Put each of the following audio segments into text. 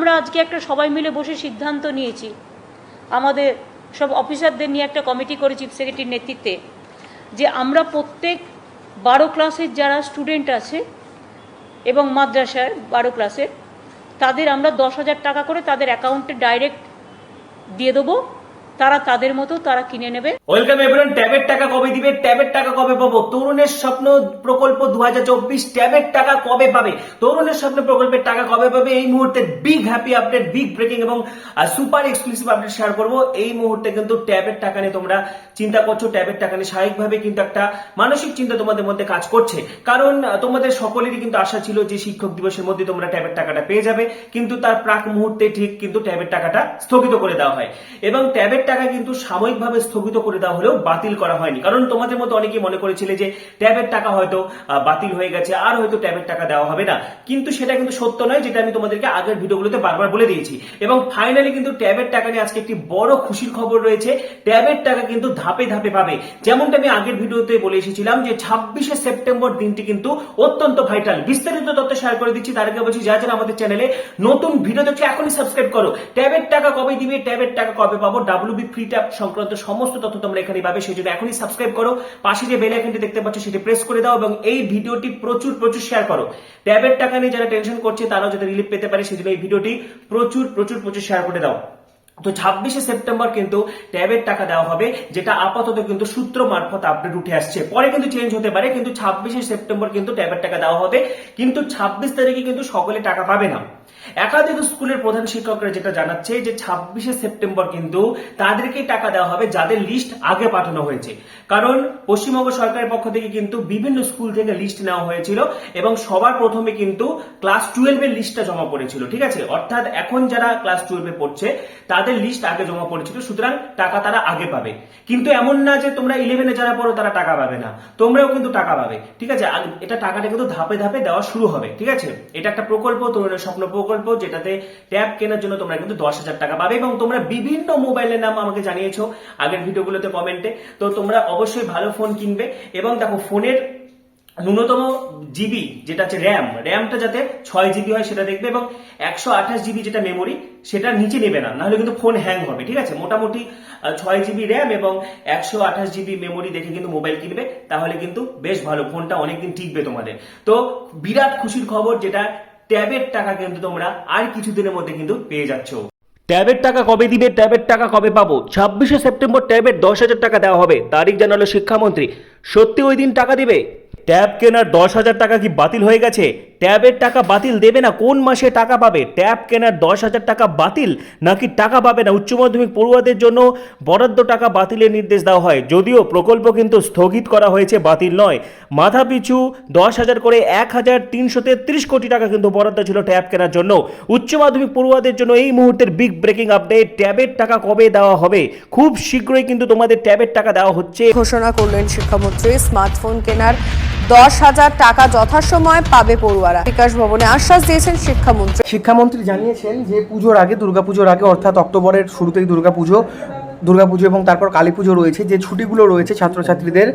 আমরা আজকে একটা সবাই মিলে বসে সিদ্ধান্ত নিয়েছি। আমাদের সব অফিসারদের নিয়ে একটা কমিটি করে চিফ সেক্রেটারির নেতৃত্বে যে আমরা প্রত্যেক বারো ক্লাসের যারা স্টুডেন্ট আছে এবং মাদ্রাসার বারো ক্লাসের, তাদের আমরা দশ হাজার টাকা করে তাদের অ্যাকাউন্টে ডাইরেক্ট দিয়ে দেবো। তারা তাদের মতো তারা কিনে নেবে। ওয়েলকাম এভরিওয়ান, ট্যাবের টাকা কবে দিবে? ট্যাবের টাকা কবে পাবো? তরুণের স্বপ্ন প্রকল্প দু ট্যাবের টাকা কবে পাবে? তরুণের স্বপ্ন প্রকল্পের টাকা কবে পাবে? এই মুহূর্তে big happy update big breaking এবং সুপার এক্সক্লুসিভ আপডেট শেয়ার করব। এই মুহূর্তে কিন্তু ট্যাবের টাকা নিয়ে তোমরা চিন্তা করছ। ট্যাবের টাকা নিয়ে স্বাভাবিকভাবে কিন্তু একটা মানসিক চিন্তা তোমাদের মধ্যে কাজ করছে। কারণ তোমাদের সকলেরই কিন্তু আশা ছিল যে শিক্ষক দিবসের মধ্যে তোমরা ট্যাবের টাকাটা পেয়ে যাবে। কিন্তু তার প্রাক মুহূর্তে ঠিক কিন্তু ট্যাবের টাকাটা স্থগিত করে দেওয়া হয়। এবং ট্যাবের টাকা কিন্তু সাময়িকভাবে স্থগিত করে দেওয়া হলেও বাতিল করা হয়নি। কারণ তোমাদের মতো অনেকে মনে করেছিলে যে ট্যাবের টাকা হয়তো বাতিল হয়ে গেছে, আর হয়তো ট্যাবের টাকা দেওয়া হবে না। কিন্তু সেটা কিন্তু সত্য নয়, যেটা আমি তোমাদেরকে আগের ভিডিওগুলোতে বারবার বলে দিয়েছি। এবং ফাইনালি কিন্তু ট্যাবের টাকা নিয়ে আজকে একটি বড় খুশির খবর রয়েছে, ট্যাবের টাকা কিন্তু ধাপে ধাপে পাবে। যেমনটা আমি আগের ভিডিওতে বলে এসেছিলাম যে ছাব্বিশে সেপ্টেম্বর দিনটি কিন্তু অত্যন্ত ভাইটাল বিস্তারিত তথ্য শেয়ার করে দিচ্ছি, তার আগে বলছি যা যারা আমাদের চ্যানেলে নতুন ভিডিও দেখছে, এখনই সাবস্ক্রাইব করো। ট্যাবের টাকা কবে দিবে, ট্যাবের টাকা কবে পাবো ডাব্লিউবি ফ্রি ট্যাব সংক্রান্ত সমস্ত তথ্য তোমরা এখানে পাবে। সেই জন্য এখনই সাবস্ক্রাইব করো। পাশে যে বেল আইকনটি দেখতে পাচ্ছ, সেটি প্রেস করে দাও এবং এই ভিডিওটি প্রচুর প্রচুর শেয়ার করো। ট্যাবের টাকা নিয়ে যারা টেনশন করছে, তারাও যাতে রিলিফ পেতে পারে, সেই জন্য এই ভিডিওটি প্রচুর প্রচুর প্রচুর শেয়ার করে দাও। তো ছাব্বিশে সেপ্টেম্বর কিন্তু ট্যাবের টাকা দেওয়া হবে, যেটা আপাতত কিন্তু সূত্র মারফত আপডেট উঠে আসছে। পরে কিন্তু চেঞ্জ হতে পারে, কিন্তু ছাব্বিশে সেপ্টেম্বর কিন্তু ট্যাবের টাকা দেওয়া হবে। কিন্তু ছাব্বিশ তারিখে কিন্তু সকলে টাকা পাবে না। একাধিক স্কুলের প্রধান শিক্ষকরা যেটা জানাচ্ছে যে ছাব্বিশে সেপ্টেম্বর কিন্তু তাদেরকেই টাকা দেওয়া হবে যাদের লিস্ট আগে পাঠানো হয়েছে। কারণ পশ্চিমবঙ্গ সরকারের পক্ষ থেকে কিন্তু বিভিন্ন স্কুল থেকে লিস্ট নেওয়া হয়েছিল এবং সবার প্রথমে কিন্তু ক্লাস টুয়েলভের লিস্টটা জমা পড়েছিল, ঠিক আছে? অর্থাৎ এখন যারা ক্লাস টুয়েলভে পড়ছে, তাদের লিস্ট আগে জমা পড়েছিল, সুতরাং টাকা তারা আগে পাবে। কিন্তু এমন না যে তোমরা ইলেভেনে যারা পড়ো তারা টাকা পাবে না, তোমরাও কিন্তু টাকা পাবে, ঠিক আছে? এটা টাকাটা কিন্তু ধাপে ধাপে দেওয়া শুরু হবে, ঠিক আছে? এটা একটা প্রকল্প, তরুণের স্বপ্ন প্রকল্প যেটাতে ট্যাব কেনার জন্য তোমরা কিন্তু দশ হাজার টাকা পাবে এবং তোমরা বিভিন্ন মোবাইলের নাম আমাকে জানিয়েছো আগের ভিডিওগুলোতে কমেন্টে তো তোমরা অবশ্যই ভালো ফোন কিনবে এবং দেখো ফোনের ন্যূনতম জিবি যেটা হচ্ছে র্যাম র্যামটা যাতে ছয় জিবি হয় সেটা দেখবে এবং একশো আঠাশ জিবি যেটা মেমোরি সেটা নিচে নেবে না, নাহলে কিন্তু ফোন হ্যাং হবে, ঠিক আছে? মোটামুটি ছয় জিবি র্যাম এবং একশো আঠাশ জিবি মেমোরি দেখে কিন্তু মোবাইল কিনবে, তাহলে কিন্তু বেশ ভালো ফোনটা অনেকদিন টিকবে তোমাদের। তো বিরাট খুশির খবর যেটা ট্যাবের টাকা কিন্তু তোমরা আর কিছুদিনের মধ্যে কিন্তু পেয়ে যাচ্ছ। ট্যাবের টাকা কবে দিবে, ট্যাবের টাকা কবে পাবো? ছাব্বিশে সেপ্টেম্বর ট্যাবের দশ হাজার টাকা দেওয়া হবে। তারিখ জানালো শিক্ষামন্ত্রী। সত্যি ওই দিন টাকা দিবে? ট্যাব কেনার দশ হাজার টাকা কি বাতিল হয়ে গেছে? ট্যাবের টাকা বাতিল দেবে না, কোন মাসে টাকা পাবে? ট্যাব কেনার দশ হাজার টাকা বাতিল নাকি টাকা পাবে না? উচ্চ মাধ্যমিক পড়ুয়াদের জন্য বরাদ্দ টাকা বাতিলের নির্দেশ দেওয়া হয়। যদিও প্রকল্প কিন্তু স্থগিত করা হয়েছে, বাতিল নয়। মাথা পিছু দশ হাজার করে এক হাজার তিনশো তেত্রিশ কোটি টাকা কিন্তু বরাদ্দ ছিল ট্যাব কেনার জন্য। উচ্চ মাধ্যমিক পড়ুয়াদের জন্য এই মুহূর্তের বিগ ব্রেকিং আপডেট, ট্যাবের টাকা কবে দেওয়া হবে? খুব শীঘ্রই কিন্তু তোমাদের ট্যাবের টাকা দেওয়া হচ্ছে। ঘোষণা করলেন শিক্ষামন্ত্রী, স্মার্টফোন কেনার দশ হাজার টাকা যথাসময়ে পাবে পড়ুয়ারা। বিকাশ ভবনে আশ্বাস দিয়েছেন শিক্ষামন্ত্রী। শিক্ষামন্ত্রী জানিয়েছেন যে পুজোর আগে, দুর্গাপুজোর আগে, অর্থাৎ অক্টোবরের শুরুতেই দুর্গাপুজো দুর্গাপুজো এবং তারপর কালী পুজো রয়েছে, যে ছুটিগুলো রয়েছে ছাত্রছাত্রীদের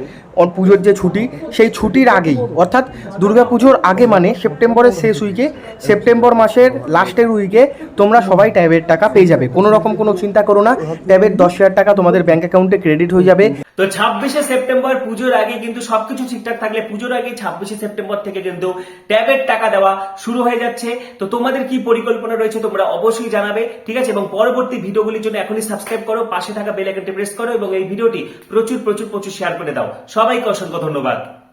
পুজোর যে ছুটি, সেই ছুটির আগেই, অর্থাৎ দুর্গাপুজোর আগে মানে সেপ্টেম্বরের শেষ উইকে সেপ্টেম্বর মাসের লাস্টের উইকে তোমরা সবাই ট্যাবের টাকা পেয়ে যাবে। কোনো রকম কোনো চিন্তা করো না, ট্যাবের দশ হাজার টাকা তোমাদের ব্যাঙ্ক অ্যাকাউন্টে ক্রেডিট হয়ে যাবে। তো ছাব্বিশে সেপ্টেম্বর পুজোর আগে কিন্তু সবকিছু ঠিকঠাক থাকলে পুজোর আগে ছাব্বিশে সেপ্টেম্বর থেকে কিন্তু ট্যাবের টাকা দেওয়া শুরু হয়ে যাচ্ছে। তো তোমাদের কি পরিকল্পনা রয়েছে তোমরা অবশ্যই জানাবে, ঠিক আছে? এবং পরবর্তী ভিডিওগুলির জন্য এখনই সাবস্ক্রাইব করো, পাশে থাকা বেল আইকনটি প্রেস করো এবং এই ভিডিওটি প্রচুর প্রচুর প্রচুর শেয়ার করে দাও। সবাইকে অসংখ্য ধন্যবাদ।